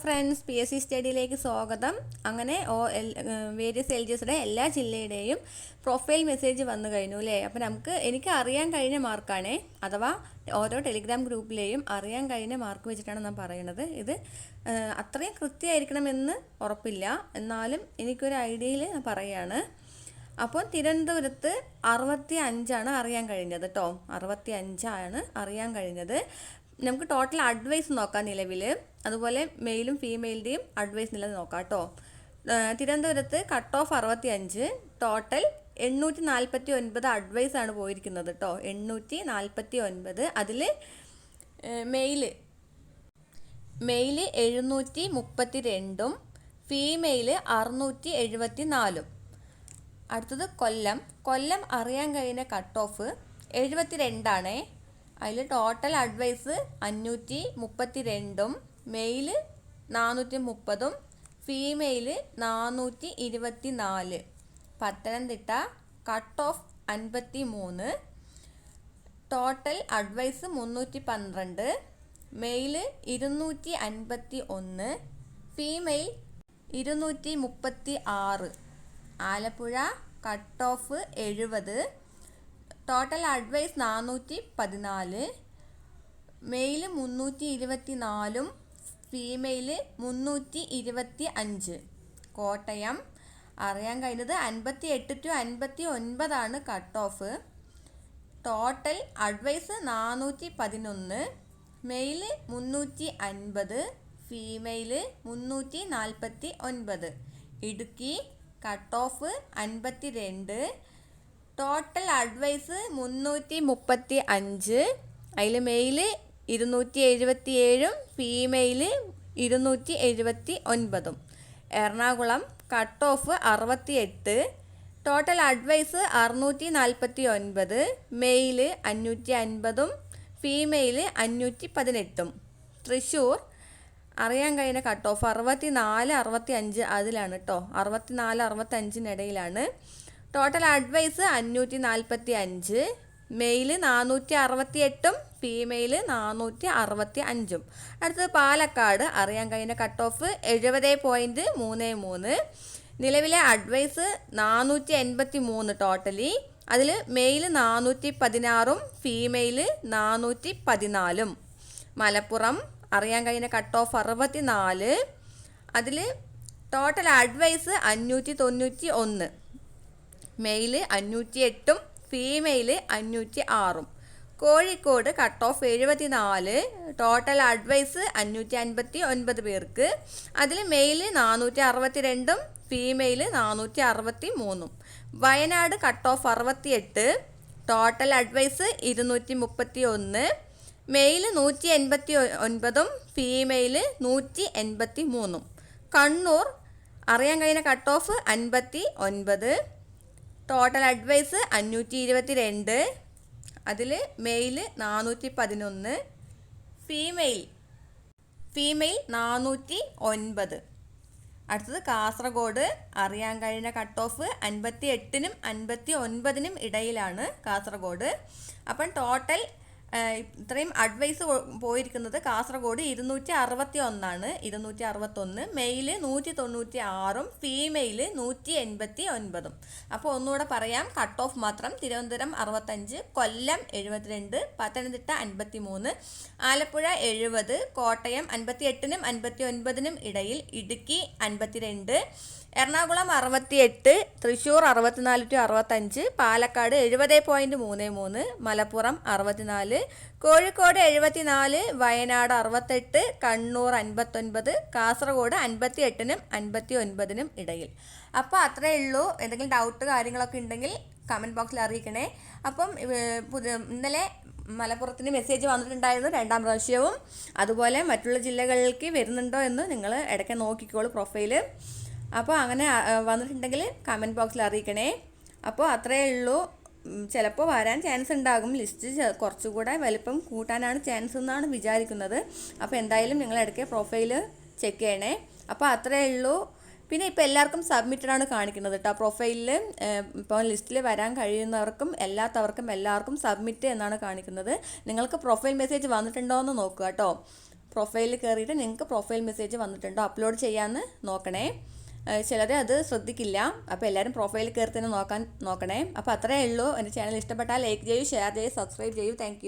Friends P S C സ്റ്റഡിയിലേക്ക് സ്വാഗതം. അങ്ങനെ ഓ എൽ വേരിയസ് എൽ ജി എസുടെ എല്ലാ ജില്ലയുടെയും പ്രൊഫൈൽ മെസ്സേജ് വന്നു കഴിഞ്ഞു അല്ലേ? അപ്പോൾ നമുക്ക് എനിക്ക് അറിയാൻ കഴിഞ്ഞ മാർക്കാണേ അഥവാ ഓരോ ടെലിഗ്രാം ഗ്രൂപ്പിലെയും അറിയാൻ കഴിഞ്ഞ മാർക്ക് വെച്ചിട്ടാണ് ഞാൻ പറയുന്നത്. ഇത് അത്രയും കൃത്യമായിരിക്കണമെന്ന് ഉറപ്പില്ല. എന്നാലും എനിക്കൊരു ഐഡിയയിൽ പറയുകയാണ് അപ്പോൾ തിരുവനന്തപുരത്ത് അറുപത്തി അഞ്ചാണ് അറിയാൻ കഴിഞ്ഞത് കേട്ടോ അറുപത്തി അഞ്ചാണ് അറിയാൻ കഴിഞ്ഞത്. നമുക്ക് ടോട്ടൽ അഡ്വൈസ് നോക്കാം നിലവിൽ അതുപോലെ മെയിലും ഫീമെയിലിന്റെയും അഡ്വൈസ് നില നോക്കാം കേട്ടോ തിരുവനന്തപുരത്ത് കട്ട് ഓഫ് അറുപത്തി അഞ്ച് ടോട്ടൽ എണ്ണൂറ്റി നാൽപ്പത്തി ഒൻപത് അഡ്വൈസ് ആണ് പോയിരിക്കുന്നത് കേട്ടോ എണ്ണൂറ്റി നാൽപ്പത്തി ഒൻപത് അതിൽ മെയിൽ മെയിൽ എഴുന്നൂറ്റി മുപ്പത്തി രണ്ടും ഫീമെയിൽ അറുന്നൂറ്റി എഴുപത്തി നാലും അടുത്തത് കൊല്ലം. കൊല്ലം അറിയാൻ കഴിയുന്ന കട്ട് ഓഫ് എഴുപത്തി രണ്ടാണേ അതിൽ ടോട്ടൽ അഡ്വൈസ് അഞ്ഞൂറ്റി മുപ്പത്തി രണ്ടും മെയിൽ നാനൂറ്റി മുപ്പതും ഫീമെയിൽ നാനൂറ്റി ഇരുപത്തി നാല് പത്തനംതിട്ട കട്ട് ഓഫ് അൻപത്തി മൂന്ന് ടോട്ടൽ അഡ്വൈസ് മുന്നൂറ്റി പന്ത്രണ്ട് മെയിൽ ഇരുന്നൂറ്റി അൻപത്തി ഒന്ന് ഫീമെയിൽ ഇരുന്നൂറ്റി മുപ്പത്തി ആറ് ആലപ്പുഴ കട്ട് ഓഫ് എഴുപത്. ടോട്ടൽ അഡ്വൈസ് നാനൂറ്റി പതിനാല് മെയിൽ മുന്നൂറ്റി ഇരുപത്തി നാലും ഫീമെയിൽ മുന്നൂറ്റി ഇരുപത്തി അഞ്ച് കോട്ടയം. അറിയാൻ കഴിഞ്ഞത് അൻപത്തി എട്ട് ടു അൻപത്തി ഒൻപതാണ് കട്ട് ഓഫ് ടോട്ടൽ അഡ്വൈസ് നാനൂറ്റി പതിനൊന്ന് മെയിൽ മുന്നൂറ്റി അൻപത് ഫീമെയിൽ മുന്നൂറ്റി നാൽപ്പത്തി ഒൻപത് ഇടുക്കി. കട്ട് ഓഫ് അൻപത്തി രണ്ട് ടോട്ടൽ അഡ്വൈസ് മുന്നൂറ്റി മുപ്പത്തി അഞ്ച് അതിൽ മെയിൽ ഇരുന്നൂറ്റി എഴുപത്തി ഏഴും ഫീമെയിൽ ഇരുന്നൂറ്റി എഴുപത്തി ഒൻപതും എറണാകുളം കട്ട് ഓഫ് അറുപത്തി എട്ട് ടോട്ടൽ അഡ്വൈസ് അറുന്നൂറ്റി നാൽപ്പത്തി ഒൻപത് മെയിൽ അഞ്ഞൂറ്റി അൻപതും ഫീമെയിൽ അഞ്ഞൂറ്റി പതിനെട്ടും തൃശ്ശൂർ അറിയാൻ കഴിയുന്ന കട്ട് ഓഫ് അറുപത്തി നാല് അറുപത്തി അഞ്ച് അതിലാണ് കേട്ടോ അറുപത്തി നാല് അറുപത്തി അഞ്ചിനിടയിലാണ് ടോട്ടൽ അഡ്വൈസ് അഞ്ഞൂറ്റി നാൽപ്പത്തി അഞ്ച് മെയിൽ നാനൂറ്റി അറുപത്തി എട്ടും ഫീമെയിൽ നാനൂറ്റി അറുപത്തി അഞ്ചും അടുത്തത് പാലക്കാട് അറിയാൻ കഴിഞ്ഞ കട്ട് ഓഫ് എഴുപത് പോയിന്റ് മൂന്ന് മൂന്ന്. നിലവിലെ അഡ്വൈസ് നാനൂറ്റി എൺപത്തി മൂന്ന് ടോട്ടലി അതിൽ മെയിൽ നാനൂറ്റി പതിനാറും ഫീമെയിൽ നാനൂറ്റി പതിനാലും മലപ്പുറം അറിയാൻ കഴിഞ്ഞ കട്ട് ഓഫ് അറുപത്തി നാല് അതിൽ ടോട്ടൽ അഡ്വൈസ് അഞ്ഞൂറ്റി തൊണ്ണൂറ്റി ഒന്ന് മെയിൽ അഞ്ഞൂറ്റി എട്ടും ഫീമെയിൽ അഞ്ഞൂറ്റി ആറും കോഴിക്കോട് കട്ട് ഓഫ് എഴുപത്തി നാല് ടോട്ടൽ അഡ്വൈസ് അഞ്ഞൂറ്റി അൻപത്തി ഒൻപത് പേർക്ക്. അതിൽ മെയിൽ നാനൂറ്റി അറുപത്തി രണ്ടും ഫീമെയിൽ നാനൂറ്റി അറുപത്തി മൂന്നും വയനാട് കട്ട് ഓഫ് അറുപത്തി എട്ട് ടോട്ടൽ അഡ്വൈസ് ഇരുന്നൂറ്റി മുപ്പത്തി ഒന്ന് മെയിൽ നൂറ്റി എൺപത്തി ഒൻപതും ഫീമെയിൽ നൂറ്റി എൺപത്തി മൂന്നും കണ്ണൂർ അറിയാൻ കഴിഞ്ഞ കട്ട് ഓഫ് അൻപത്തി ഒൻപത് ടോട്ടൽ അഡ്വൈസ് അഞ്ഞൂറ്റി ഇരുപത്തി രണ്ട് അതിൽ മെയിൽ നാനൂറ്റി പതിനൊന്ന് ഫീമെയിൽ ഫീമെയിൽ നാനൂറ്റി ഒൻപത് അടുത്തത് കാസർഗോഡ്. അറിയാൻ കഴിഞ്ഞ കട്ട് ഓഫ് അൻപത്തി എട്ടിനും അൻപത്തി ഒൻപതിനും ഇടയിലാണ് കാസർഗോഡ്. അപ്പം ടോട്ടൽ ഇത്രയും അഡ്വൈസ് പോയിരിക്കുന്നത് കാസർഗോഡ് ഇരുന്നൂറ്റി അറുപത്തി ഒന്നാണ് ഇരുന്നൂറ്റി അറുപത്തൊന്ന് മെയിൽ നൂറ്റി തൊണ്ണൂറ്റി ആറും ഫീമെയിൽ നൂറ്റി എൺപത്തി ഒൻപതും അപ്പോൾ ഒന്നുകൂടെ പറയാം. കട്ട് ഓഫ് മാത്രം. തിരുവനന്തപുരം അറുപത്തഞ്ച് കൊല്ലം എഴുപത്തിരണ്ട് പത്തനംതിട്ട അൻപത്തി മൂന്ന് ആലപ്പുഴ എഴുപത് കോട്ടയം അൻപത്തി എട്ടിനും അൻപത്തി ഒൻപതിനും ഇടയിൽ ഇടുക്കി അൻപത്തിരണ്ട് എറണാകുളം അറുപത്തിയെട്ട് തൃശ്ശൂർ അറുപത്തിനാല് ടു അറുപത്തഞ്ച് പാലക്കാട് എഴുപത് പോയിന്റ് മൂന്ന് മൂന്ന് മലപ്പുറം അറുപത്തിനാല് കോഴിക്കോട് എഴുപത്തിനാല് വയനാട് അറുപത്തെട്ട് കണ്ണൂർ അൻപത്തൊൻപത് കാസർഗോഡ് അൻപത്തി എട്ടിനും അൻപത്തി ഒൻപതിനും ഇടയിൽ. അപ്പോൾ അത്രയേ ഉള്ളൂ. എന്തെങ്കിലും ഡൗട്ട് കാര്യങ്ങളൊക്കെ ഉണ്ടെങ്കിൽ കമന്റ് ബോക്സിൽ അറിയിക്കണേ. അപ്പം ഇന്നലെ മലപ്പുറത്തിന് മെസ്സേജ് വന്നിട്ടുണ്ടായിരുന്നു രണ്ടാം പ്രാവശ്യവും. അതുപോലെ മറ്റുള്ള ജില്ലകളിലേക്ക് വരുന്നുണ്ടോ എന്ന് നിങ്ങൾ ഇടയ്ക്ക് നോക്കിക്കോളൂ പ്രൊഫൈൽ അപ്പോൾ അങ്ങനെ വന്നിട്ടുണ്ടെങ്കിൽ കമന്റ് ബോക്സിൽ അറിയിക്കണേ. അപ്പോൾ അത്രയേ ഉള്ളൂ. ചിലപ്പോൾ വരാൻ ചാൻസ് ഉണ്ടാകും. ലിസ്റ്റ് കുറച്ചുകൂടെ വലിപ്പം കൂട്ടാനാണ് ചാൻസ് എന്നാണ് വിചാരിക്കുന്നത്. അപ്പോൾ എന്തായാലും നിങ്ങൾ ഇടയ്ക്ക് പ്രൊഫൈൽ ചെക്ക് ചെയ്യണേ. അപ്പോൾ അത്രയേ ഉള്ളൂ. പിന്നെ ഇപ്പോൾ എല്ലാവർക്കും സബ്മിറ്റഡ് ആണ് കാണിക്കുന്നത് കേട്ടോ പ്രൊഫൈലിൽ ഇപ്പോൾ ലിസ്റ്റിൽ വരാൻ കഴിയുന്നവർക്കും എല്ലാത്തവർക്കും എല്ലാവർക്കും സബ്മിറ്റ് എന്നാണ് കാണിക്കുന്നത്. നിങ്ങൾക്ക് പ്രൊഫൈൽ മെസ്സേജ് വന്നിട്ടുണ്ടോ എന്ന് നോക്കുക കേട്ടോ പ്രൊഫൈലിൽ കയറിയിട്ട് നിങ്ങൾക്ക് പ്രൊഫൈൽ മെസ്സേജ് വന്നിട്ടുണ്ടോ? അപ്ലോഡ് ചെയ്യാമെന്ന് നോക്കണേ. ചിലർ അത് ശ്രദ്ധിക്കില്ല. അപ്പോൾ എല്ലാവരും പ്രൊഫൈലിൽ കയറി തന്നെ നോക്കാൻ നോക്കണേ. അപ്പോൾ അത്രയേ ഉള്ളൂ. എന്റെ ചാനൽ ഇഷ്ടപ്പെട്ടാൽ ലൈക്ക് ചെയ്യൂ ഷെയർ ചെയ്യൂ സബ്സ്ക്രൈബ് ചെയ്യൂ. താങ്ക്